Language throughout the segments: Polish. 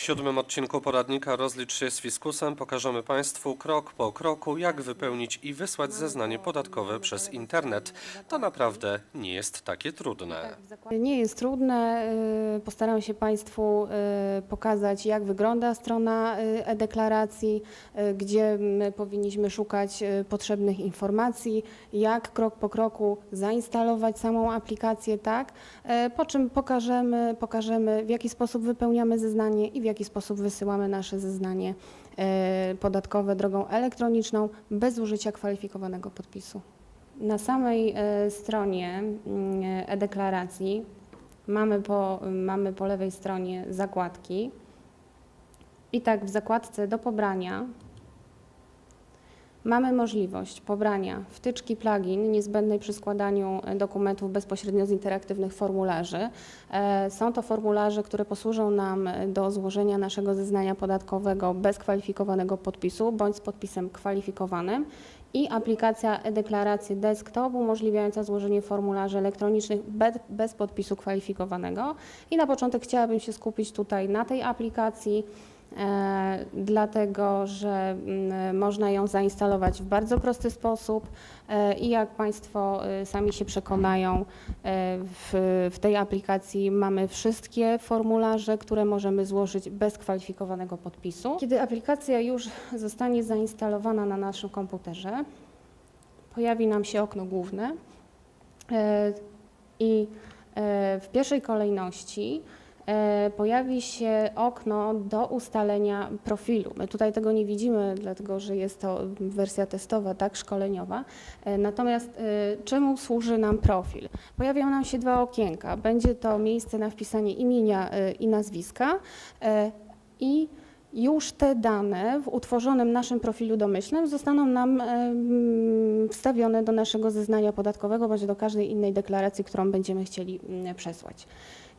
W siódmym odcinku poradnika Rozlicz się z fiskusem pokażemy Państwu krok po kroku, jak wypełnić i wysłać zeznanie podatkowe przez internet. To naprawdę nie jest takie trudne. Nie jest trudne. y, Postaram się Państwu y, pokazać, jak wygląda strona y, e-deklaracji, gdzie my powinniśmy szukać potrzebnych informacji, jak krok po kroku zainstalować samą aplikację, tak? Po czym pokażemy, pokażemy, w jaki sposób wypełniamy zeznanie i w sposób wysyłamy nasze zeznanie y, podatkowe drogą elektroniczną bez użycia kwalifikowanego podpisu. Na samej e, stronie mm, e-deklaracji mamy po, mamy po lewej stronie zakładki. I tak w zakładce do pobrania mamy możliwość pobrania wtyczki plugin niezbędnej przy składaniu e, dokumentów bezpośrednio z interaktywnych formularzy. E, Są to formularze, które posłużą nam e, do złożenia naszego zeznania podatkowego bez kwalifikowanego podpisu bądź z podpisem kwalifikowanym i aplikacja e-deklaracji desktop umożliwiająca złożenie formularzy elektronicznych bez, podpisu kwalifikowanego. I na początek chciałabym się skupić tutaj na tej aplikacji, dlatego że mm, można ją zainstalować w bardzo prosty sposób e, i jak Państwo e, sami się przekonają, e, w, w tej aplikacji mamy wszystkie formularze, które możemy złożyć bez kwalifikowanego podpisu. Kiedy aplikacja już zostanie zainstalowana na naszym komputerze, pojawi nam się okno główne e, i e, w pierwszej kolejności e, pojawi się okno do ustalenia profilu. My tutaj tego nie widzimy, dlatego że jest to wersja testowa, tak, szkoleniowa. E, Natomiast e, czemu służy nam profil? Pojawią nam się dwa okienka. Będzie to miejsce na wpisanie imienia e, i nazwiska e, i już te dane w utworzonym naszym profilu domyślnym zostaną nam wstawione do naszego zeznania podatkowego bądź do każdej innej deklaracji, którą będziemy chcieli mm, przesłać.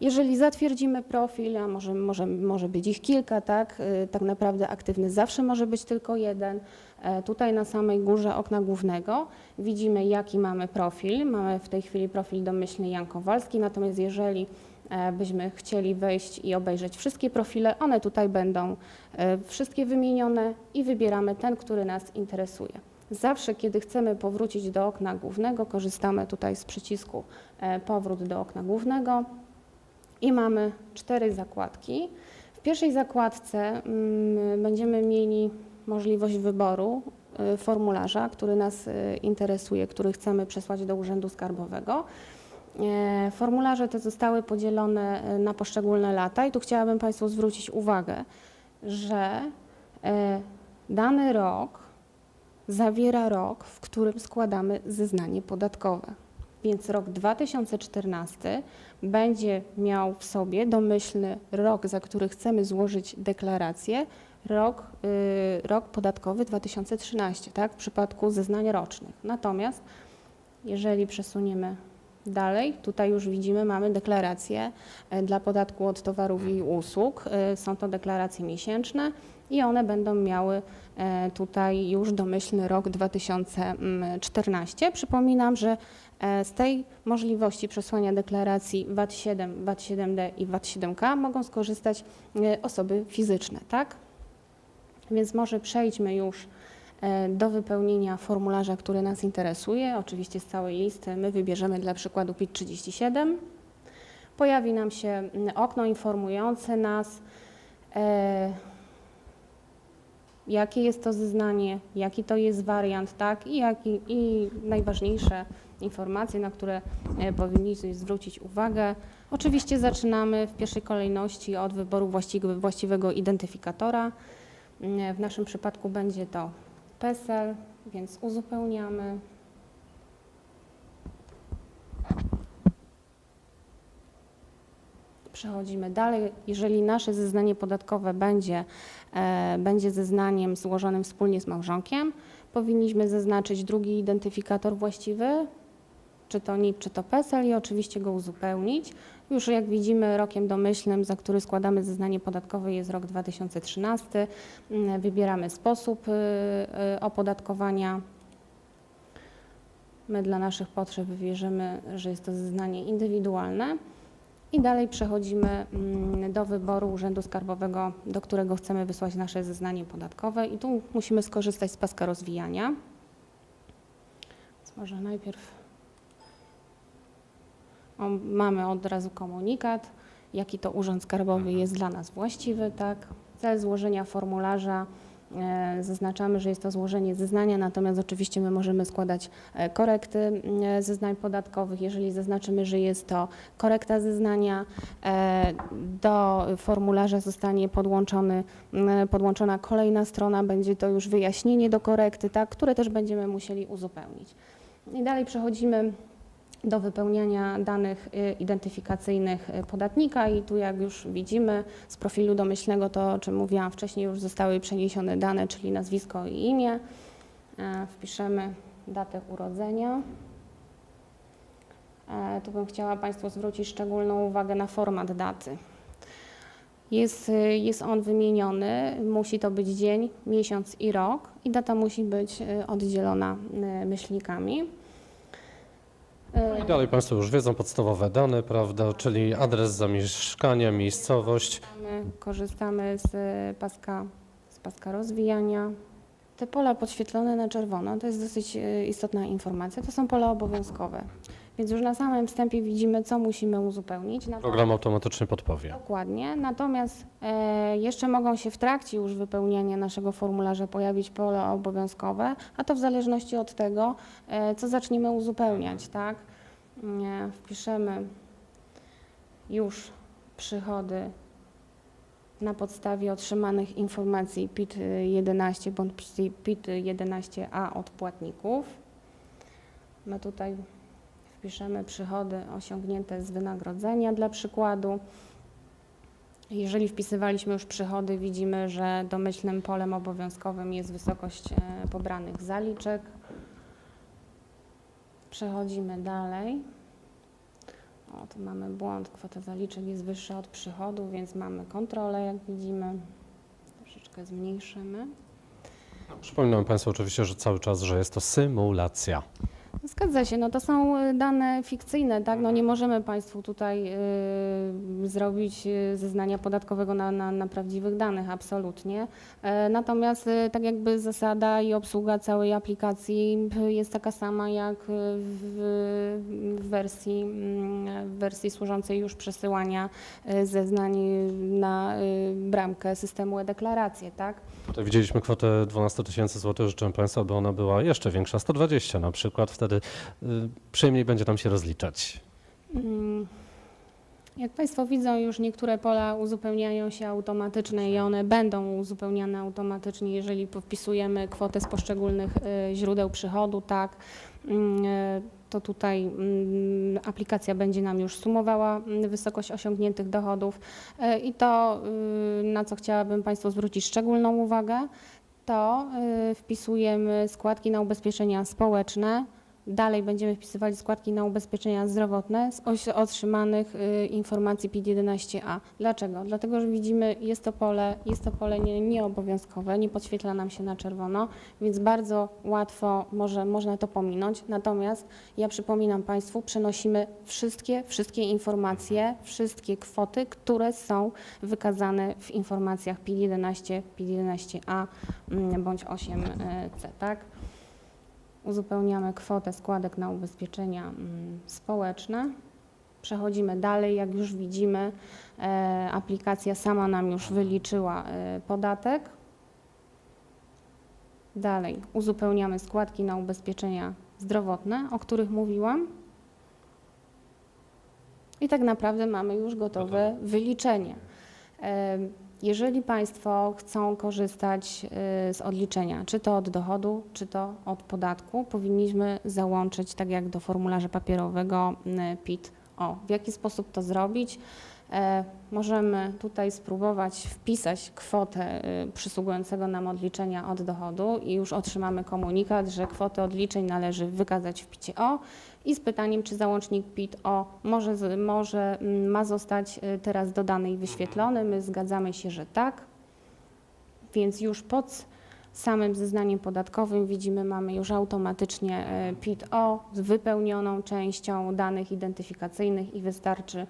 Jeżeli zatwierdzimy profil, a może, może, może być ich kilka, tak, y, tak naprawdę aktywny zawsze może być tylko jeden. E, Tutaj na samej górze okna głównego widzimy, jaki mamy profil. Mamy w tej chwili profil domyślny Jan Kowalski, natomiast jeżeli byśmy chcieli wejść i obejrzeć wszystkie profile, one tutaj będą e, wszystkie wymienione i wybieramy ten, który nas interesuje. Zawsze, kiedy chcemy powrócić do okna głównego, korzystamy tutaj z przycisku e, powrót do okna głównego i mamy cztery zakładki. W pierwszej zakładce mm, będziemy mieli możliwość wyboru formularza, który nas interesuje, który chcemy przesłać do Urzędu Skarbowego. E, Formularze te zostały podzielone e, na poszczególne lata i tu chciałabym Państwu zwrócić uwagę, że e, dany rok zawiera rok, w którym składamy zeznanie podatkowe. Więc rok 2014 będzie miał w sobie domyślny rok, za który chcemy złożyć deklarację, rok, y, rok podatkowy 2013, tak, w przypadku zeznań rocznych. Natomiast jeżeli przesuniemy dalej, tutaj już widzimy, mamy deklaracje e, dla podatku od towarów i usług. E, Są to deklaracje miesięczne i one będą miały e, tutaj już domyślny rok 2014. Przypominam, że z tej możliwości przesłania deklaracji VAT-7, VAT-7D i VAT-7K mogą skorzystać osoby fizyczne, tak? Więc może przejdźmy już do wypełnienia formularza, który nas interesuje. Oczywiście z całej listy my wybierzemy dla przykładu PIT 37. Pojawi nam się mm, okno informujące nas, e, jakie jest to zeznanie, jaki to jest wariant, tak? I, i najważniejsze informacje, na które e, powinniśmy zwrócić uwagę. Oczywiście zaczynamy w pierwszej kolejności od wyboru właściwego, właściwego identyfikatora. Mm, W naszym przypadku będzie to PESEL, więc uzupełniamy. Przechodzimy dalej. Jeżeli nasze zeznanie podatkowe będzie, e, będzie zeznaniem złożonym wspólnie z małżonkiem, powinniśmy zaznaczyć drugi identyfikator właściwy, czy to NIP, czy to PESEL i oczywiście go uzupełnić. Już jak widzimy rokiem domyślnym, za który składamy zeznanie podatkowe jest rok 2013. Mm, Wybieramy sposób y, y, opodatkowania. My dla naszych potrzeb wybierzemy, że jest to zeznanie indywidualne. I dalej przechodzimy mm, do wyboru Urzędu Skarbowego, do którego chcemy wysłać nasze zeznanie podatkowe i tu musimy skorzystać z paska rozwijania. Więc może najpierw mamy od razu komunikat, jaki to Urząd Skarbowy jest dla nas właściwy, tak? Cel złożenia formularza e, zaznaczamy, że jest to złożenie zeznania, natomiast oczywiście my możemy składać e, korekty e, zeznań podatkowych. Jeżeli zaznaczymy, że jest to korekta zeznania, do formularza zostanie podłączony, podłączona kolejna strona, będzie to już wyjaśnienie do korekty, tak, które też będziemy musieli uzupełnić. I dalej przechodzimy do wypełniania danych y, identyfikacyjnych y, podatnika i tu jak już widzimy z profilu domyślnego to, o czym mówiłam wcześniej, już zostały przeniesione dane, czyli nazwisko i imię. E, Wpiszemy datę urodzenia. E, Tu bym chciała Państwu zwrócić szczególną uwagę na format daty. Jest, y, jest on wymieniony, musi to być dzień, miesiąc i rok i data musi być oddzielona myślnikami. E, I dalej Państwo już wiedzą podstawowe dane, prawda, czyli adres zamieszkania, miejscowość. My korzystamy z e, paska, z paska rozwijania. Te pola podświetlone na czerwono to jest dosyć e, istotna informacja. To są pola obowiązkowe. Więc już na samym wstępie widzimy, co musimy uzupełnić. Natomiast- Program automatycznie podpowie. Dokładnie. Natomiast e, jeszcze mogą się w trakcie już wypełniania naszego formularza pojawić pola obowiązkowe, a to w zależności od tego, e, co zaczniemy uzupełniać, tak? Nie, wpiszemy już przychody na podstawie otrzymanych informacji PIT-11 bądź PIT-11A od płatników. My tutaj wpiszemy przychody osiągnięte z wynagrodzenia dla przykładu. Jeżeli wpisywaliśmy już przychody, widzimy, że domyślnym polem obowiązkowym jest wysokość e, pobranych zaliczek. Przechodzimy dalej. O, tu mamy błąd, kwota zaliczek jest wyższa od przychodu, więc mamy kontrolę, jak widzimy. Troszeczkę zmniejszymy. Przypominam Państwu oczywiście, że cały czas, że jest to symulacja. Zgadza się, no to są y, dane fikcyjne, tak? No nie możemy Państwu tutaj y, zrobić y, zeznania podatkowego na, na, na prawdziwych danych, absolutnie. E, natomiast y, tak jakby zasada i obsługa całej aplikacji jest taka sama jak w, w, wersji, mm, w wersji służącej już przesyłania y, zeznań na y, bramkę systemu e-deklaracje, tak? Tutaj widzieliśmy kwotę 12 tysięcy złotych. Życzę Państwu, aby ona była jeszcze większa, 120 na przykład. Wtedy y, przyjemniej będzie nam się rozliczać. Mm, Jak Państwo widzą, już niektóre pola uzupełniają się automatycznie i one będą uzupełniane automatycznie, jeżeli wpisujemy kwotę z poszczególnych y, źródeł przychodu, tak, mm, y, to tutaj mm, aplikacja będzie nam już sumowała mm, wysokość osiągniętych dochodów. Y, I to, y, na co chciałabym Państwu zwrócić szczególną uwagę, to y, wpisujemy składki na ubezpieczenia społeczne, Dalej będziemy wpisywali składki na ubezpieczenia zdrowotne z otrzymanych y, informacji PIT-11A. Dlaczego? Dlatego, że widzimy, jest to pole, jest to pole nie, nieobowiązkowe, nie podświetla nam się na czerwono, więc bardzo łatwo może, można to pominąć. Natomiast ja przypominam Państwu, przenosimy wszystkie, wszystkie informacje, wszystkie kwoty, które są wykazane w informacjach PIT-11, PIT-11A mm, bądź 8C, tak? Uzupełniamy kwotę składek na ubezpieczenia mm, społeczne. Przechodzimy dalej, jak już widzimy, e, aplikacja sama nam już wyliczyła e, podatek. Dalej uzupełniamy składki na ubezpieczenia zdrowotne, o których mówiłam. I tak naprawdę mamy już gotowe wyliczenie. Jeżeli Państwo chcą korzystać y, z odliczenia, czy to od dochodu, czy to od podatku, powinniśmy załączyć, tak jak do formularza papierowego, y, PIT. O, w jaki sposób to zrobić? E, Możemy tutaj spróbować wpisać kwotę y, przysługującego nam odliczenia od dochodu i już otrzymamy komunikat, że kwotę odliczeń należy wykazać w PIT O i z pytaniem, czy załącznik PIT-O może, z- może mm, ma zostać y, teraz dodany i wyświetlony. My zgadzamy się, że tak. Więc już pod samym zeznaniem podatkowym widzimy, mamy już automatycznie y, PIT-O z wypełnioną częścią danych identyfikacyjnych i wystarczy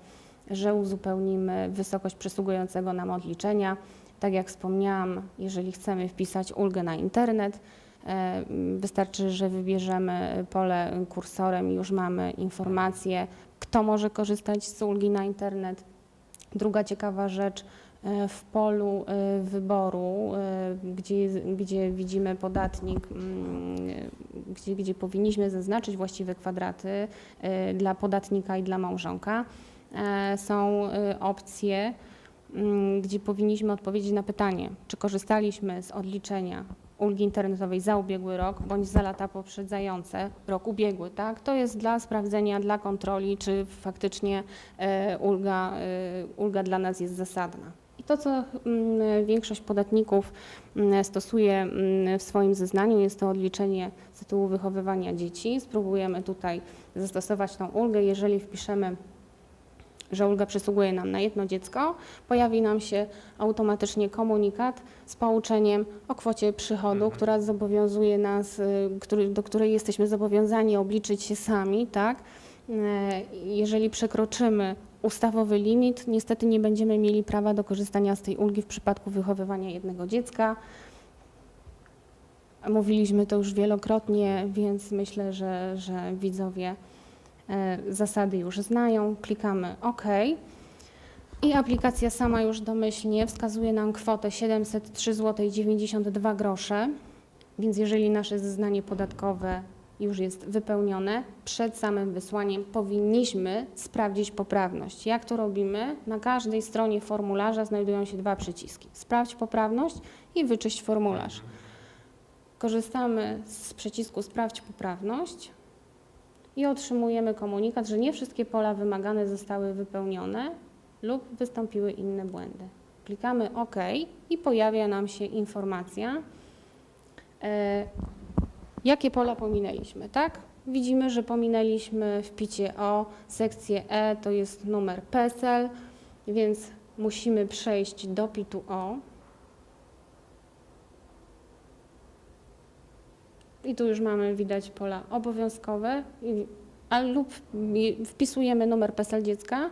że uzupełnimy wysokość przysługującego nam odliczenia. Tak jak wspomniałam, jeżeli chcemy wpisać ulgę na internet, e, wystarczy, że wybierzemy pole kursorem i już mamy informację, kto może korzystać z ulgi na internet. Druga ciekawa rzecz, e, w polu e, wyboru, gdzie, gdzie widzimy podatnik, mm, gdzie, gdzie powinniśmy zaznaczyć właściwe kwadraty dla podatnika i dla małżonka, są e, opcje, mm, gdzie powinniśmy odpowiedzieć na pytanie, czy korzystaliśmy z odliczenia ulgi internetowej za ubiegły rok bądź za lata poprzedzające rok ubiegły. Tak? To jest dla sprawdzenia, dla kontroli, czy faktycznie e, ulga, e, ulga dla nas jest zasadna. I to, co mm, większość podatników mm, stosuje w swoim zeznaniu, jest to odliczenie z tytułu wychowywania dzieci. Spróbujemy tutaj zastosować tą ulgę. Jeżeli wpiszemy że ulga przysługuje nam na jedno dziecko, pojawi nam się automatycznie komunikat z pouczeniem o kwocie przychodu, która zobowiązuje nas, y, który, do której jesteśmy zobowiązani obliczyć się sami, tak? E, Jeżeli przekroczymy ustawowy limit, niestety nie będziemy mieli prawa do korzystania z tej ulgi w przypadku wychowywania jednego dziecka. Mówiliśmy to już wielokrotnie, więc myślę, że, że widzowie zasady już znają. Klikamy OK. I aplikacja sama już domyślnie wskazuje nam kwotę 703,92 zł. grosze. Więc jeżeli nasze zeznanie podatkowe już jest wypełnione, przed samym wysłaniem powinniśmy sprawdzić poprawność. Jak to robimy? Na każdej stronie formularza znajdują się dwa przyciski. Sprawdź poprawność i wyczyść formularz. Korzystamy z przycisku Sprawdź poprawność i otrzymujemy komunikat, że nie wszystkie pola wymagane zostały wypełnione lub wystąpiły inne błędy. Klikamy OK i pojawia nam się informacja, e, jakie pola pominęliśmy, tak? Widzimy, że pominęliśmy w picie O, sekcję E to jest numer PESEL, więc musimy przejść do pitu O. I tu już mamy widać pola obowiązkowe, a lub wpisujemy numer PESEL dziecka,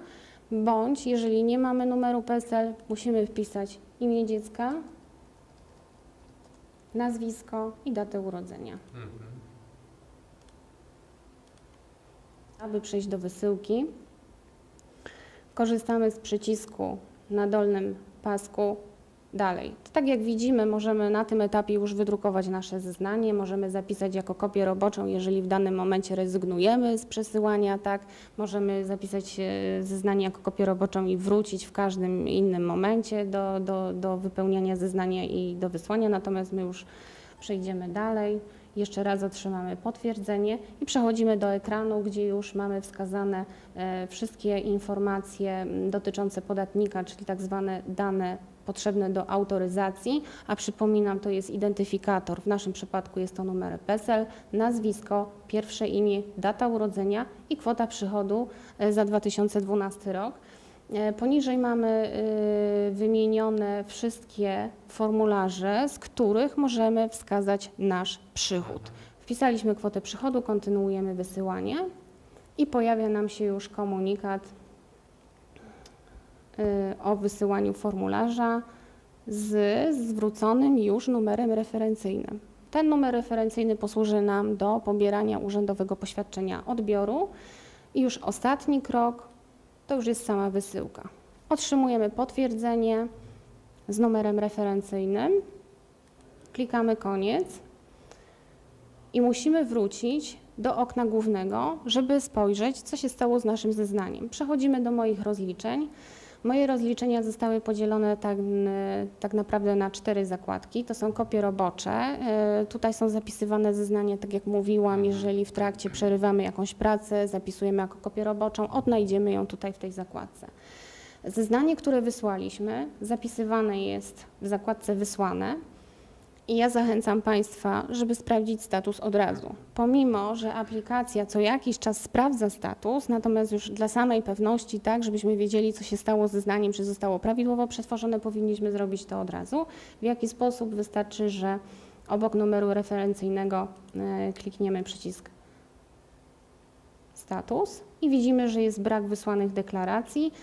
bądź jeżeli nie mamy numeru PESEL, musimy wpisać imię dziecka, nazwisko i datę urodzenia. Aby przejść do wysyłki, korzystamy z przycisku na dolnym pasku Dalej. Tak jak widzimy, możemy na tym etapie już wydrukować nasze zeznanie, możemy zapisać jako kopię roboczą, jeżeli w danym momencie rezygnujemy z przesyłania, tak? Możemy zapisać e, zeznanie jako kopię roboczą i wrócić w każdym innym momencie do, do, do wypełniania zeznania i do wysłania, natomiast my już przejdziemy dalej. Jeszcze raz otrzymamy potwierdzenie i przechodzimy do ekranu, gdzie już mamy wskazane e, wszystkie informacje dotyczące podatnika, czyli tak zwane dane potrzebne do autoryzacji, a przypominam, to jest identyfikator. W naszym przypadku jest to numer PESEL, nazwisko, pierwsze imię, data urodzenia i kwota przychodu e, za 2012 rok. E, Poniżej mamy e, wymienione wszystkie formularze, z których możemy wskazać nasz przychód. Wpisaliśmy kwotę przychodu, kontynuujemy wysyłanie i pojawia nam się już komunikat y, o wysyłaniu formularza z zwróconym już numerem referencyjnym. Ten numer referencyjny posłuży nam do pobierania urzędowego poświadczenia odbioru i już ostatni krok to już jest sama wysyłka. Otrzymujemy potwierdzenie z numerem referencyjnym, klikamy koniec i musimy wrócić do okna głównego, żeby spojrzeć, co się stało z naszym zeznaniem. Przechodzimy do moich rozliczeń. Moje rozliczenia zostały podzielone tak, tak naprawdę na cztery zakładki. To są kopie robocze. E, Tutaj są zapisywane zeznania, tak jak mówiłam, jeżeli w trakcie przerywamy jakąś pracę, zapisujemy jako kopię roboczą, odnajdziemy ją tutaj w tej zakładce. Zeznanie, które wysłaliśmy, zapisywane jest w zakładce wysłane. I ja zachęcam Państwa, żeby sprawdzić status od razu. Pomimo, że aplikacja co jakiś czas sprawdza status, natomiast już dla samej pewności, tak, żebyśmy wiedzieli, co się stało ze znaniem, czy zostało prawidłowo przetworzone, powinniśmy zrobić to od razu. W jaki sposób? Wystarczy, że obok numeru referencyjnego e, klikniemy przycisk status i widzimy, że jest brak wysłanych deklaracji.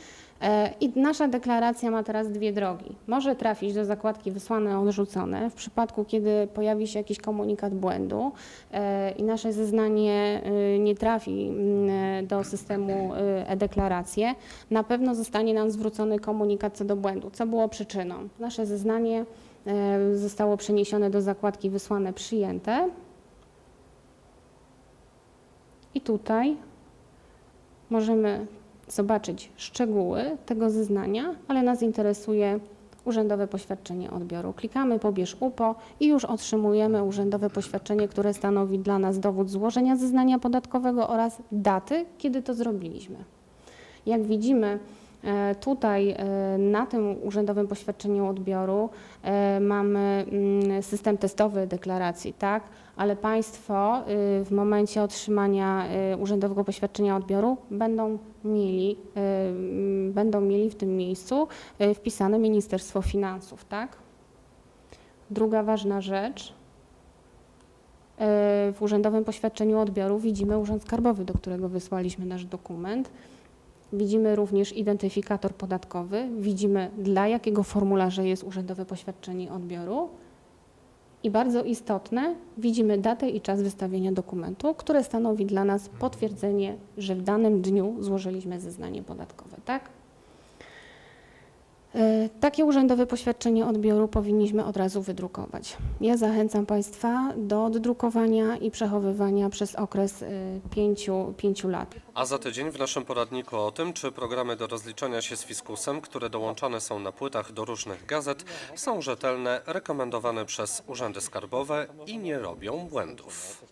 E, I nasza deklaracja ma teraz dwie drogi. Może trafić do zakładki wysłane, odrzucone. W przypadku, kiedy pojawi się jakiś komunikat błędu e, i nasze zeznanie e, nie trafi mm, do systemu e-deklaracje, na pewno zostanie nam zwrócony komunikat co do błędu, co było przyczyną. Nasze zeznanie zostało przeniesione do zakładki wysłane, przyjęte. I tutaj możemy zobaczyć szczegóły tego zeznania, ale nas interesuje urzędowe poświadczenie odbioru. Klikamy pobierz UPO i już otrzymujemy urzędowe poświadczenie, które stanowi dla nas dowód złożenia zeznania podatkowego oraz daty, kiedy to zrobiliśmy. Jak widzimy, tutaj e, na tym urzędowym poświadczeniu odbioru e, mamy mm, system testowy deklaracji, tak? Ale Państwo y, w momencie otrzymania y, urzędowego poświadczenia odbioru będą mieli, y, mm, będą mieli w tym miejscu wpisane Ministerstwo Finansów, tak? Druga ważna rzecz. W urzędowym poświadczeniu odbioru widzimy Urząd Skarbowy, do którego wysłaliśmy nasz dokument. Widzimy również identyfikator podatkowy, widzimy dla jakiego formularza jest urzędowe poświadczenie odbioru i bardzo istotne, widzimy datę i czas wystawienia dokumentu, które stanowi dla nas potwierdzenie, że w danym dniu złożyliśmy zeznanie podatkowe, tak? E, Takie urzędowe poświadczenie odbioru powinniśmy od razu wydrukować. Ja zachęcam Państwa do oddrukowania i przechowywania przez okres e, pięciu, pięciu lat. A za tydzień w naszym poradniku o tym, czy programy do rozliczania się z fiskusem, które dołączane są na płytach do różnych gazet, są rzetelne, rekomendowane przez urzędy skarbowe i nie robią błędów.